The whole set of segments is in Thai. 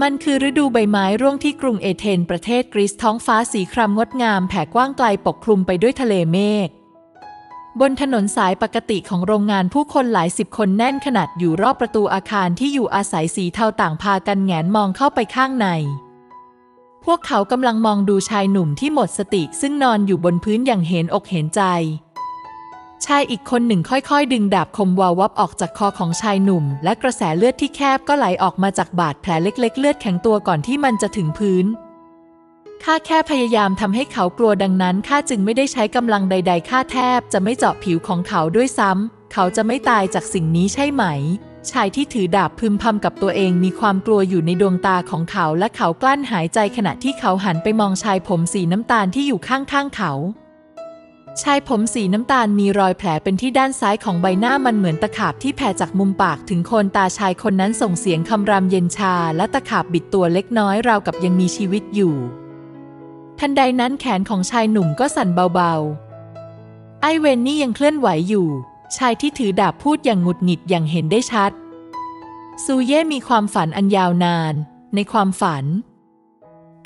มันคือฤดูใบไม้ร่วงที่กรุงเอเธนประเทศกรีซท้องฟ้าสีครามงดงามแผ่กว้างไกลปกคลุมไปด้วยทะเลเมฆบนถนนสายปกติของโรงงานผู้คนหลายสิบคนแน่นขนาดอยู่รอบประตูอาคารที่อยู่อาศัยสีเทาต่างพากันแงนมองเข้าไปข้างใน พวกเขากำลังมองดูชายหนุ่มที่หมดสติซึ่งนอนอยู่บนพื้นอย่างเห็นอกเห็นใจ ชายอีกคนหนึ่งค่อยๆ ดึงดาบคมวาววับออกจากคอของชายหนุ่ม และกระแสเลือดที่แคบก็ไหลออกมาจากบาดแผลเล็ก ๆ เลือดแข็งตัวก่อนที่มันจะถึงพื้นข้าแค่พยายามทำให้เขากลัวดังนั้นข้าจึงไม่ได้ใช้กำลังใด ๆข้าแทบจะไม่เจาะผิวของเขาด้วยซ้ำเขาจะไม่ตายจากสิ่งนี้ใช่ไหม ชายที่ถือดาบพึมพำกับตัวเองมีความกลัวอยู่ในดวงตาของเขาและเขากลั้นหายใจขณะที่เขาหันไปมองชายผมสีน้ำตาลที่อยู่ข้างๆเขา ชายผมสีน้ำตาลมีรอยแผลเป็นที่ด้านซ้ายของใบหน้ามันเหมือนตะขาบที่แผ่จากมุมปากถึงโคนตาชายคนนั้นส่งเสียงคำรามเย็นชาและตะขาบบิดตัวเล็กน้อยราวกับยังมีชีวิตอยู่ ทันใดนั้นแขนของชายหนุ่มก็สั่นเบาๆ ไอเวนนี่ยังเคลื่อนไหวอยู่ ชายที่ถือดาบพูดอย่างหงุดหงิดอย่างเห็นได้ชัด ซูเย่มีความฝันอันยาวนาน ในความฝัน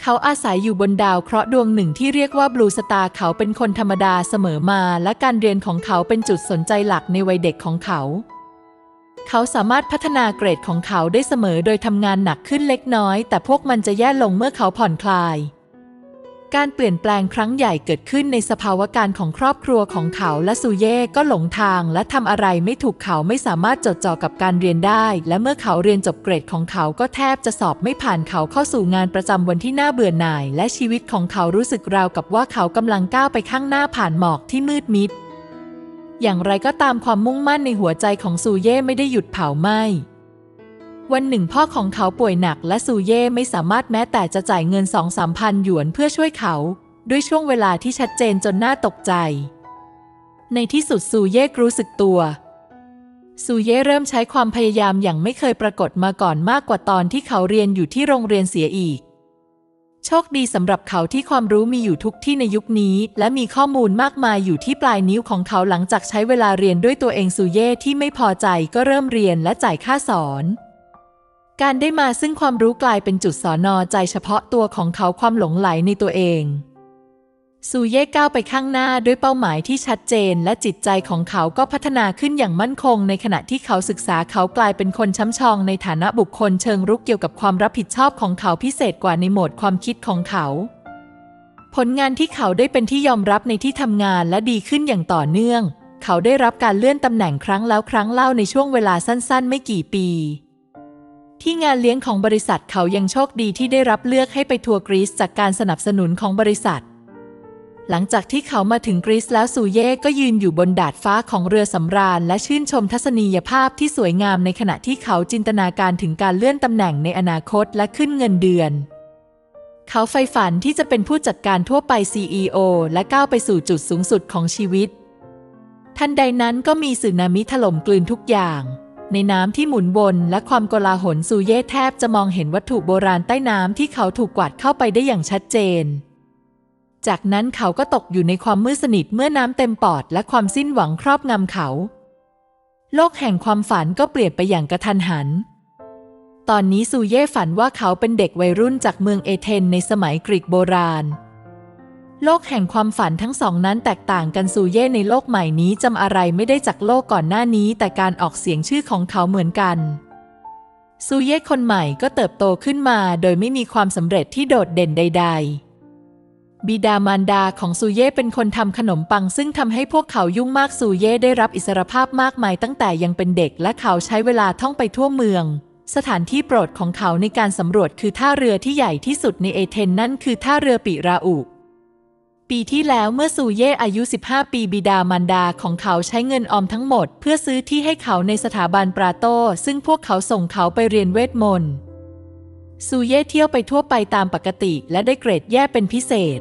เขาอาศัยอยู่บนดาวเคราะห์ดวงหนึ่งที่เรียกว่าบลูสตาร์เขาเป็นคนธรรมดาเสมอมา และการเรียนของเขาเป็นจุดสนใจหลักในวัยเด็กของเขา เขาสามารถพัฒนาเกรดของเขาได้เสมอโดยทำงานหนักขึ้นเล็กน้อย แต่พวกมันจะแย่ลงเมื่อเขาผ่อนคลาย การเปลี่ยนแปลงครั้งใหญ่เกิดขึ้นในสภาวะการของครอบครัวของเขาและซูเย่ก็หลงทางและทำอะไรไม่ถูกเขาไม่สามารถจดจ่อกับการเรียนได้ และเมื่อเขาเรียนจบเกรดของเขาก็แทบจะสอบไม่ผ่านเขาเข้าสู่งานประจำวันที่น่าเบื่อหน่าย และชีวิตของเขารู้สึกราวกับว่าเขากำลังก้าวไปข้างหน้าผ่านหมอกที่มืดมิด อย่างไรก็ตามความมุ่งมั่นในหัวใจของซูเย่ไม่ได้หยุดเผาไหม้ วันหนึ่งพ่อของเขาป่วยหนักและซูเย่ไม่สามารถแม้แต่จะจ่ายเงินสองสามพันหยวนเพื่อช่วยเขา ด้วยช่วงเวลาที่ชัดเจนจนน่าตกใจ ในที่สุดซูเย่รู้สึกตัวซูเย่เริ่มใช้ความพยายามอย่างไม่เคยปรากฏมาก่อนมากกว่าตอนที่เขาเรียนอยู่ที่โรงเรียนเสียอีก โชคดีสำหรับเขาที่ความรู้มีอยู่ทุกที่ในยุคนี้ และมีข้อมูลมากมายอยู่ที่ปลายนิ้วของเขาหลังจากใช้เวลาเรียนด้วยตัวเองซูเย่ที่ไม่พอใจก็เริ่มเรียนและจ่ายค่าสอน การได้มาซึ่งความรู้กลายเป็นจุดสอนอใจเฉพาะตัวของเขาความหลงไหลในตัวเองซูเย่ก้าวไปข้างหน้าด้วยเป้าหมายที่ชัดเจน และจิตใจของเขาก็พัฒนาขึ้นอย่างมั่นคง ในขณะที่เขาศึกษาเขากลายเป็นคนช้ำชองในฐานะบุคคลเชิงรุกเกี่ยวกับความรับผิดชอบของเขาพิเศษกว่าในโหมดความคิดของเขา ผลงานที่เขาได้เป็นที่ยอมรับในที่ทำงานและดีขึ้นอย่างต่อเนื่อง เขาได้รับการเลื่อนตำแหน่งครั้งแล้วครั้งเล่าในช่วงเวลาสั้น ๆ ไม่กี่ปี ที่งานเลี้ยงของบริษัทเขายังโชคดีที่ได้รับเลือกให้ไปทัวร์กรีซจากการสนับสนุนของบริษัท หลังจากที่เขามาถึงกรีซแล้วซูเย่ก็ยืนอยู่บนดาดฟ้าของเรือสำราญ และชื่นชมทัศนียภาพที่สวยงามในขณะที่เขาจินตนาการถึงการเลื่อนตำแหน่งในอนาคตและขึ้นเงินเดือน เขาใฝ่ฝันที่จะเป็นผู้จัดการทั่วไป CEO และก้าวไปสู่จุดสูงสุดของชีวิต ทันใดนั้นก็มีสึนามิถล่มกลืนทุกอย่าง ในน้ำที่หมุนวนและความโกลาหลซูเย่แทบจะมองเห็นวัตถุโบราณใต้น้ำที่เขาถูกกวาดเข้าไปได้อย่างชัดเจน จากนั้นเขาก็ตกอยู่ในความมืดสนิทเมื่อน้ำเต็มปอดและความสิ้นหวังครอบงำเขา โลกแห่งความฝันก็เปลี่ยนไปอย่างกระทันหัน ตอนนี้ซูเย่ฝันว่าเขาเป็นเด็กวัยรุ่นจากเมืองเอเธนในสมัยกรีกโบราณ โลกแห่งความฝันทั้งสองนั้นแตกต่างกันซูเย่ในโลกใหม่นี้จำอะไรไม่ได้จากโลกก่อนหน้านี้ แต่การออกเสียงชื่อของเขาเหมือนกันซูเย่คนใหม่ก็เติบโตขึ้นมาโดยไม่มีความสำเร็จที่โดดเด่นใด ๆ บิดามารดาของซูเย่เป็นคนทำขนมปัง ซึ่งทำให้พวกเขายุ่งมากซูเย่ได้รับอิสรภาพมากมายตั้งแต่ยังเป็นเด็กและเขาใช้เวลาท่องไปทั่วเมืองสถานที่โปรดของเขาในการสำรวจคือท่าเรือที่ใหญ่ที่สุดในเอเธนนั่นคือท่าเรือปิราอุ ปีที่แล้วเมื่อซูเย่อายุ 15 ปีบิดามารดาของเขาใช้เงินออมทั้งหมด เพื่อซื้อที่ให้เขาในสถาบันปราโต ซึ่งพวกเขาส่งเขาไปเรียนเวทมนต์ซูเย่เที่ยวไปทั่วไปตามปกติและได้เกรดแย่เป็นพิเศษ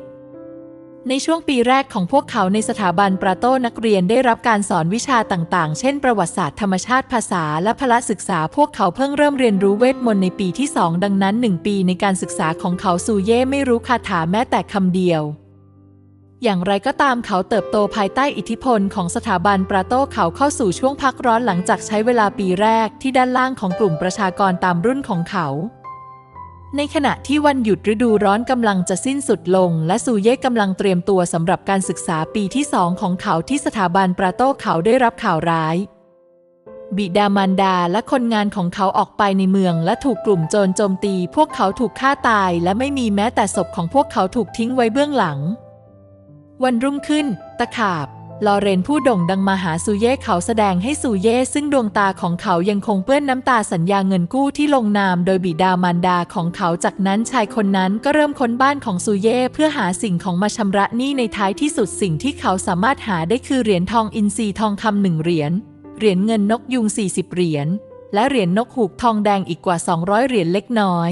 ในช่วงปีแรกของพวกเขาในสถาบันปราโตนักเรียนได้รับการสอนวิชาต่างๆ เช่น ประวัติศาสตร์ธรรมชาติภาษาและพละศึกษา พวกเขาเพิ่งเริ่มเรียนรู้เวทมนต์ในปีที่สองดังนั้นหนึ่งปีในการศึกษาของเขาซูเย่ไม่รู้คาถาแม้แต่คำเดียว อย่างไรก็ตามเขาเติบโตภายใต้อิทธิพลของสถาบันปราโตเขาเข้าสู่ช่วงพักร้อนหลังจากใช้เวลาปีแรกที่ด้านล่างของกลุ่มประชากรตามรุ่นของเขา ในขณะที่วันหยุดฤดูร้อนกำลังจะสิ้นสุดลง และซูเย่กำลังเตรียมตัวสำหรับการศึกษาปีที่สองของเขาที่สถาบันปราโตเขาได้รับข่าวร้าย บิดามารดาและคนงานของเขาออกไปในเมืองและถูกกลุ่มโจรโจมตี พวกเขาถูกฆ่าตาย และไม่มีแม้แต่ศพของพวกเขาถูกทิ้งไว้เบื้องหลัง วันรุ่งขึ้น ตะขาบ ลอเรนผู้โด่งดังมาหาซูเย่เขาแสดงให้ซูเย่ซึ่งดวงตาของเขายังคงเปื้อนน้ำตาสัญญาเงินกู้ที่ลงนามโดยบิดามารดาของเขาจากนั้นชายคนนั้นก็เริ่มค้นบ้านของซูเย่เพื่อหาสิ่งของมาชำระหนี้ในท้ายที่สุดสิ่งที่เขาสามารถหาได้คือเหรียญทองอินทรีทองคำหนึ่งเหรียญเหรียญเงินนกยุง 40 เหรียญและเหรียญนกหูกทองแดงอีกกว่า 200 เหรียญเล็กน้อย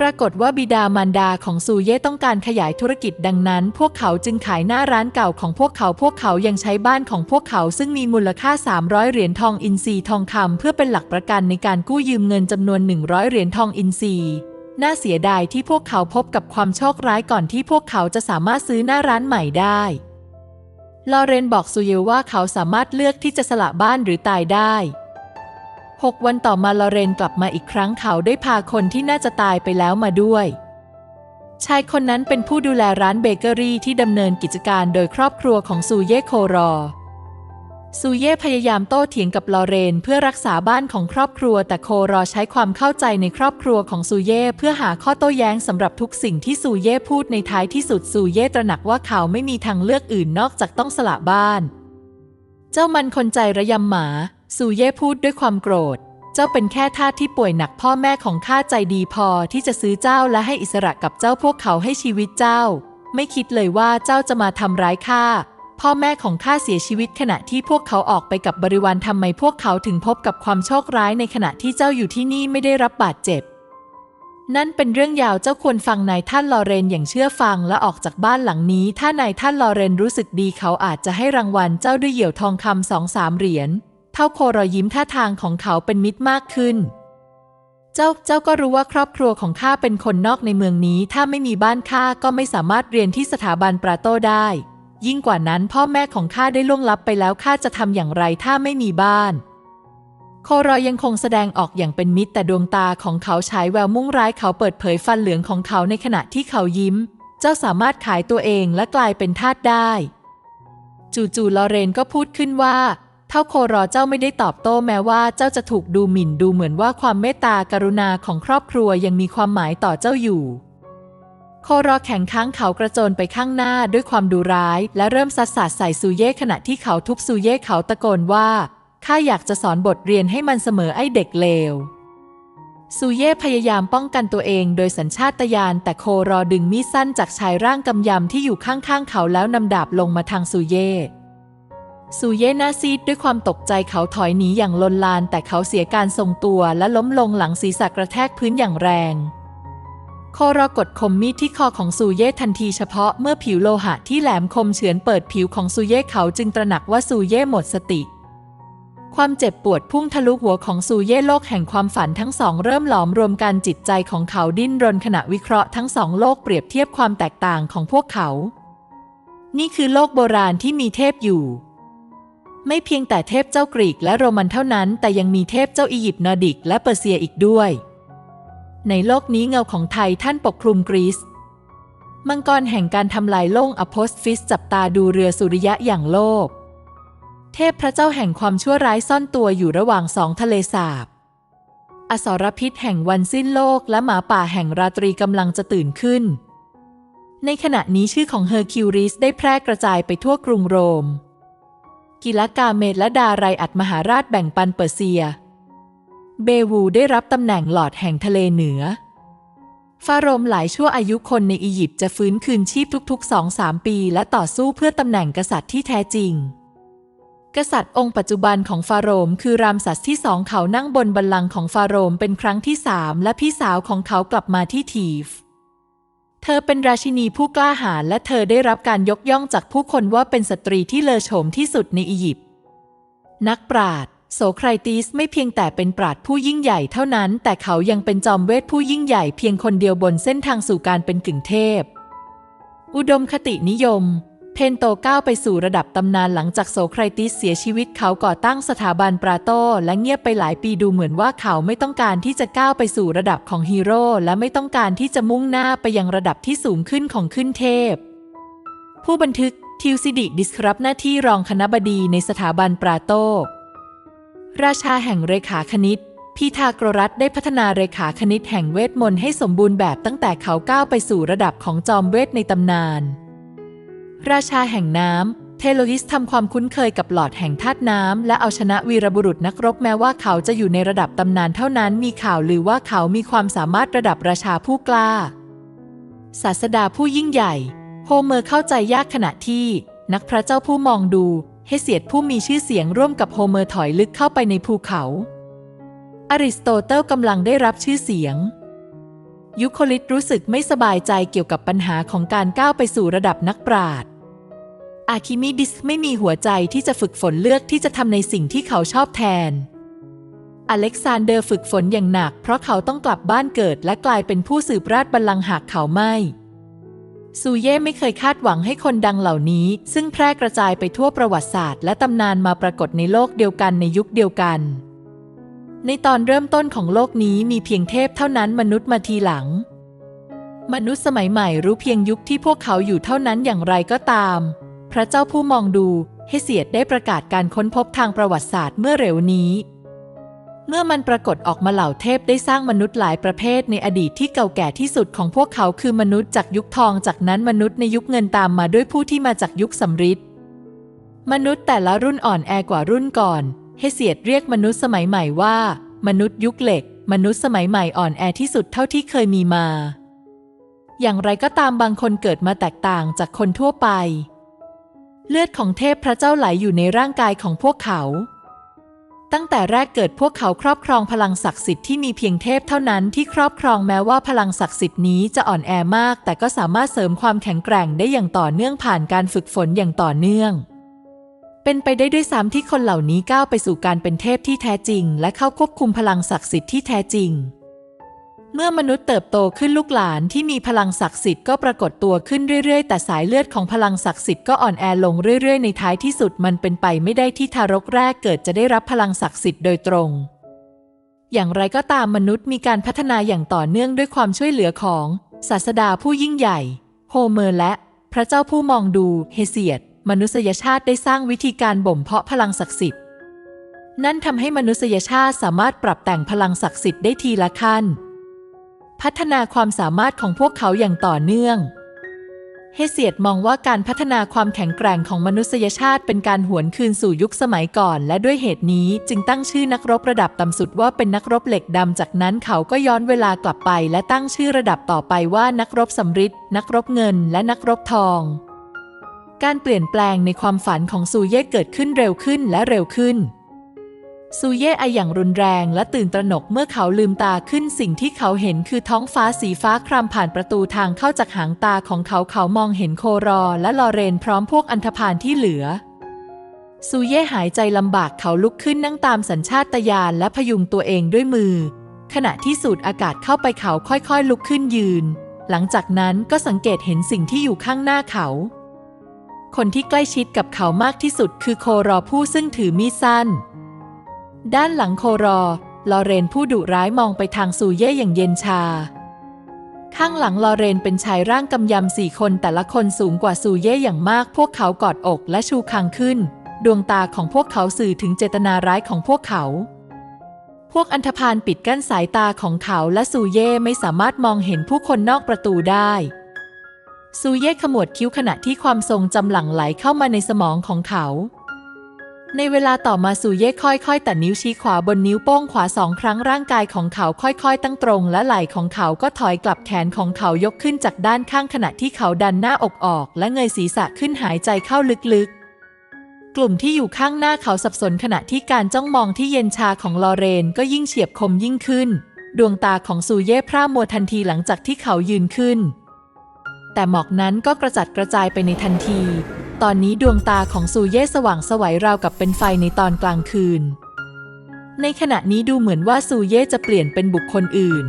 ปรากฏว่าบิดามารดาของซูเย่ต้องการขยายธุรกิจดังนั้น พวกเขาจึงขายหน้าร้านเก่าของพวกเขาพวกเขายังใช้บ้านของพวกเขาซึ่งมีมูลค่า 300 เหรียญทองอินทรีทองคำเพื่อเป็นหลักประกันในการกู้ยืมเงินจำนวน 100 เหรียญทองอินทรีน่าเสียดายที่พวกเขาพบกับความโชคร้ายก่อนที่พวกเขาจะสามารถซื้อหน้าร้านใหม่ได้ลอเรนบอกซูเยลว่าเขาสามารถเลือกที่จะสละบ้านหรือตายได้ หกวันต่อมาลอเรนกลับมาอีกครั้งเขาได้พาคนที่น่าจะตายไปแล้วมาด้วย ชายคนนั้นเป็นผู้ดูแลร้านเบเกอรี่ที่ดำเนินกิจการโดยครอบครัวของซูเย่โครอ ซูเย่พยายามโต้เถียงกับลอเรนเพื่อรักษาบ้านของครอบครัว แต่โครอใช้ความเข้าใจในครอบครัวของซูเย่เพื่อหาข้อโต้แย้งสำหรับทุกสิ่งที่ซูเย่พูดในท้ายที่สุดซูเย่ตระหนักว่าเขาไม่มีทางเลือกอื่นนอกจากต้องสละบ้าน เจ้ามันคนใจระยำหมา ซูเย่พูดด้วยความโกรธ เจ้าเป็นแค่ทาสที่ป่วยหนักพ่อแม่ของข้าใจดีพอที่จะซื้อเจ้าและให้อิสระกับเจ้าพวกเขาให้ชีวิตเจ้า ไม่คิดเลยว่าเจ้าจะมาทำร้ายข้าพ่อแม่ของข้าเสียชีวิตขณะที่พวกเขาออกไปกับบริวารทำไมพวกเขาถึงพบกับความโชคร้ายในขณะที่เจ้าอยู่ที่นี่ไม่ได้รับบาดเจ็บ นั่นเป็นเรื่องยาวเจ้าควรฟังนายท่านลอเรนอย่างเชื่อฟังและออกจากบ้านหลังนี้ ถ้านายท่านลอเรนรู้สึกดีเขาอาจจะให้รางวัลเจ้าด้วยเหยี่ยวทองคำสองสามเหรียญ เท่าโครอยยิ้มท่าทางของเขาเป็นมิตรมากขึ้น เจ้าเจ้าก็รู้ว่าครอบครัวของข้าเป็นคนนอกในเมืองนี้ ถ้าไม่มีบ้านข้าก็ไม่สามารถเรียนที่สถาบันปราโตได้ ยิ่งกว่านั้นพ่อแม่ของข้าได้ล่วงลับไปแล้วข้าจะทำอย่างไรถ้าไม่มีบ้านโครอยยังคงแสดงออกอย่างเป็นมิตรแต่ดวงตาของเขาฉายแววมุ่งร้ายเขาเปิดเผยฟันเหลืองของเขาในขณะที่เขายิ้ม เจ้าสามารถขายตัวเองและกลายเป็นทาสได้ จู่ๆลอเรนก็พูดขึ้นว่า เท่าโครอเจ้าไม่ได้ตอบโต้แม้ว่าเจ้าจะถูกดูหมิ่นดูเหมือนว่าความเมตตากรุณาของครอบครัวยังมีความหมายต่อเจ้าอยู่ โครอแข็งค้างเขากระโจนไปข้างหน้าด้วยความดุร้าย และเริ่มซัดสาดใส่ซูเย่ขณะที่เขาทุบซูเย่เขาตะโกนว่าข้าอยากจะสอนบทเรียนให้มันเสมอไอ้เด็กเลวซูเย่พยายามป้องกันตัวเองโดยสัญชาตญาณแต่โครอดึงมีดสั้นจากชายร่างกำยำที่อยู่ข้างๆเขาแล้วนำดาบลงมาทางซูเย่ ซูเย่หน้าซีดด้วยความตกใจเขาถอยหนีอย่างลนลาน แต่เขาเสียการทรงตัวและล้มลงหลังศีรษะกระแทกพื้นอย่างแรงโครอกดคมมีดที่คอของซูเย่ทันทีเฉพาะเมื่อผิวโลหะที่แหลมคมเฉือนเปิดผิวของซูเย่เขาจึงตระหนักว่าซูเย่หมดสติ ความเจ็บปวดพุ่งทะลุหัวของซูเย่โลกแห่งความฝันทั้งสองเริ่มหลอมรวมกันจิตใจของเขาดิ้นรนขณะวิเคราะห์ทั้งสองโลกเปรียบเทียบความแตกต่างของพวกเขา นี่คือโลกโบราณที่มีเทพอยู่ ไม่เพียงแต่เทพเจ้ากรีกและโรมันเท่านั้น แต่ยังมีเทพเจ้าอียิปต์นอร์ดิก และเปอร์เซียอีกด้วย ในโลกนี้เงาของไทยท่านปกคลุมกรีซมังกรแห่งการทำลายโล่งอโพสฟิสจับตาดูเรือสุริยะอย่างโลภเทพพระเจ้าแห่งความชั่วร้ายซ่อนตัวอยู่ระหว่างสองทะเลสาบ อสรพิษแห่งวันสิ้นโลกและหมาป่าแห่งราตรีกำลังจะตื่นขึ้น ในขณะนี้ชื่อของเฮอร์คิวริสได้แพร่กระจายไปทั่วกรุงโรม กิลกาเมดและดาไรอัดมหาราชแบ่งปันเปอร์เซีย เบวูได้รับตำแหน่งหลอดแห่งทะเลเหนือ ฟาโรมหลายชั่วอายุคนในอียิปต์จะฟื้นคืนชีพทุกๆสองสามปี และต่อสู้เพื่อตำแหน่งกษัตริย์ที่แท้จริง กษัตริย์องค์ปัจจุบันของฟาโรมคือรามสัสที่สองเขานั่งบนบัลลังก์ของฟาโรมเป็นครั้งที่สามและพี่สาวของเขากลับมาที่ทีฟ เธอเป็นราชินีผู้กล้าหาญและเธอได้รับการยกย่องจากผู้คนว่าเป็นสตรีที่เลอโฉมที่สุดในอียิปต์ นักปราชญ์โสไครติสไม่เพียงแต่เป็นปราชญ์ผู้ยิ่งใหญ่เท่านั้น แต่เขายังเป็นจอมเวทผู้ยิ่งใหญ่เพียงคนเดียวบนเส้นทางสู่การเป็นกึ่งเทพ อุดมคตินิยม เพนโตก้าวไปสู่ระดับตำนานหลังจากโสไครติสเสียชีวิตเขาก่อตั้งสถาบันปราโต และเงียบไปหลายปีดูเหมือนว่าเขาไม่ต้องการที่จะก้าวไปสู่ระดับของฮีโร่และไม่ต้องการที่จะมุ่งหน้าไปยังระดับที่สูงขึ้นของขึ้นเทพ ผู้บันทึกทิวซิดิดิสครับหน้าที่รองคณบดีในสถาบันปราโต ราชาแห่งเรขาคณิตพีทาโกรัสได้พัฒนาเรขาคณิตแห่งเวทมนต์ให้สมบูรณ์แบบตั้งแต่เขาก้าวไปสู่ระดับของจอมเวทในตำนาน ราชาแห่งน้ำ เทโลอิสทำความคุ้นเคยกับหลอดแห่งธาตุน้ำ และเอาชนะวีรบุรุษนักรบแม้ว่าเขาจะอยู่ในระดับตำนานเท่านั้น มีข่าวลือว่าเขามีความสามารถระดับราชาผู้กล้า ศาสดาผู้ยิ่งใหญ่ โฮเมอร์เข้าใจยากขณะที่ นักพระเจ้าผู้มองดูเฮเสียดผู้มีชื่อเสียงร่วมกับโฮเมอร์ถอยลึกเข้าไปในภูเขา อริสโตเติลกำลังได้รับชื่อเสียง ยุคลิดรู้สึกไม่สบายใจเกี่ยวกับปัญหาของการก้าวไปสู่ระดับนักปราชญ์อาคิมิดิสไม่มีหัวใจที่จะฝึกฝนเลือกที่จะทำในสิ่งที่เขาชอบแทน อเล็กซานเดอร์ฝึกฝนอย่างหนัก เพราะเขาต้องกลับบ้านเกิดและกลายเป็นผู้สืบราชบัลลังก์หากเขาไม่ ซูเย่ไม่เคยคาดหวังให้คนดังเหล่านี้ ซึ่งแพร่กระจายไปทั่วประวัติศาสตร์ และตำนานมาปรากฏในโลกเดียวกันในยุคเดียวกัน ในตอนเริ่มต้นของโลกนี้มีเพียงเทพเท่านั้นมนุษย์มาทีหลัง มนุษย์สมัยใหม่รู้เพียงยุคที่พวกเขาอยู่เท่านั้นอย่างไรก็ตาม พระเจ้าผู้มองดูเฮเสียดได้ประกาศการค้นพบทางประวัติศาสตร์เมื่อเร็วนี้ เมื่อมันปรากฏออกมาเหล่าเทพได้สร้างมนุษย์หลายประเภทในอดีตที่เก่าแก่ที่สุดของพวกเขาคือมนุษย์จากยุคทองจากนั้นมนุษย์ในยุคเงินตามมาด้วยผู้ที่มาจากยุคสำริดมนุษย์แต่ละรุ่นอ่อนแอกว่ารุ่นก่อน เฮเสียดเรียกมนุษย์สมัยใหม่ว่า มนุษย์ยุคเหล็ก มนุษย์สมัยใหม่อ่อนแอที่สุดเท่าที่เคยมีมา อย่างไรก็ตามบางคนเกิดมาแตกต่างจากคนทั่วไป เลือดของเทพพระเจ้าไหลอยู่ในร่างกายของพวกเขา ตั้งแต่แรกเกิดพวกเขาครอบครองพลังศักดิ์สิทธิ์ที่มีเพียงเทพเท่านั้นที่ครอบครองแม้ว่าพลังศักดิ์สิทธิ์นี้จะอ่อนแอมาก แต่ก็สามารถเสริมความแข็งแกร่งได้อย่างต่อเนื่องผ่านการฝึกฝนอย่างต่อเนื่อง เป็นไปได้ด้วยซ้ำที่คนเหล่านี้ก้าวไปสู่การเป็นเทพที่แท้จริง และเข้าควบคุมพลังศักดิ์สิทธิ์ที่แท้จริง เมื่อมนุษย์เติบโตขึ้นลูกหลานที่มีพลังศักดิ์สิทธิ์ก็ปรากฏตัวขึ้นเรื่อยๆ แต่สายเลือดของพลังศักดิ์สิทธิ์ก็อ่อนแอลงเรื่อยๆ ในท้ายที่สุดมันเป็นไปไม่ได้ที่ทารกแรกเกิดจะได้รับพลังศักดิ์สิทธิ์โดยตรงอย่างไรก็ตามมนุษย์มีการพัฒนาอย่างต่อเนื่องด้วยความช่วยเหลือของ ศาสดาผู้ยิ่งใหญ่ โฮเมอร์และ พระเจ้าผู้มองดูเฮเซียด มนุษยชาติได้สร้างวิธีการบ่มเพาะพลังศักดิ์สิทธิ์ นั่นทำให้มนุษยชาติสามารถปรับแต่งพลังศักดิ์สิทธิ์ได้ทีละขั้น พัฒนาความสามารถของพวกเขาอย่างต่อเนื่อง เฮเซียดมองว่าการพัฒนาความแข็งแกร่งของมนุษยชาติเป็นการหวนคืนสู่ยุคสมัยก่อน และด้วยเหตุนี้จึงตั้งชื่อนักรบระดับต่ำสุดว่าเป็นนักรบเหล็กดำจากนั้นเขาก็ย้อนเวลากลับไป และตั้งชื่อระดับต่อไปว่านักรบสำริดนักรบเงิน และนักรบทอง การเปลี่ยนแปลงในความฝันของซูเย่เกิดขึ้นเร็วขึ้นและเร็วขึ้น ซูเย่ไออย่างรุนแรงและตื่นตระหนกเมื่อเขาลืมตาขึ้นสิ่งที่เขาเห็นคือท้องฟ้าสีฟ้าครามผ่านประตูทางเข้าจากหางตาของเขาเขามองเห็นโครอและลอเรนพร้อมพวกอันธพาลที่เหลือซูเย่หายใจลำบากเขาลุกขึ้นนั่งตามสัญชาตญาณและพยุงตัวเองด้วยมือ ขณะที่สูดอากาศเข้าไปเขาค่อยๆ ลุกขึ้นยืน หลังจากนั้นก็สังเกตเห็นสิ่งที่อยู่ข้างหน้าเขา คนที่ใกล้ชิดกับเขามากที่สุดคือโครอผู้ซึ่งถือมีดสั้น ด้านหลังโครอ ลอเรนผู้ดุร้ายมองไปทางซูเย่อย่างเย็นชา ข้างหลังลอเรนเป็นชายร่างกำยำสี่คนแต่ละคนสูงกว่าซูเย่อย่างมาก พวกเขากอดอกและชูคางขึ้น ดวงตาของพวกเขาสื่อถึงเจตนาร้ายของพวกเขาพวกอันธพาลปิดกั้นสายตาของเขาและซูเย่ไม่สามารถมองเห็นผู้คนนอกประตูได้ ซูเย่ขมวดคิ้วขณะที่ความทรงจำหลั่งไหลเข้ามาในสมองของเขา ในเวลาต่อมาซูเย่ค่อยๆ แต่นิ้วชี้ขวาบนนิ้วโป้งขวาสองครั้งร่างกายของเขาค่อยๆ ตั้งตรง และไหล่ของเขาก็ถอยกลับแขนของเขายกขึ้นจากด้านข้างขณะที่เขาดันหน้าอกออก และเงยศีรษะขึ้นหายใจเข้าลึกๆกลุ่มที่อยู่ข้างหน้าเขาสับสนขณะที่การจ้องมองที่เย็นชาของลอเรนก็ยิ่งเฉียบคมยิ่งขึ้น ดวงตาของซูเย่พร่ามัวทันทีหลังจากที่เขายืนขึ้น แต่หมอกนั้นก็กระจัดกระจายไปในทันที ตอนนี้ดวงตาของซูเย่สว่างสวัยราวกับเป็นไฟในตอนกลางคืน ในขณะนี้ดูเหมือนว่าซูเย่จะเปลี่ยนเป็นบุคคลอื่น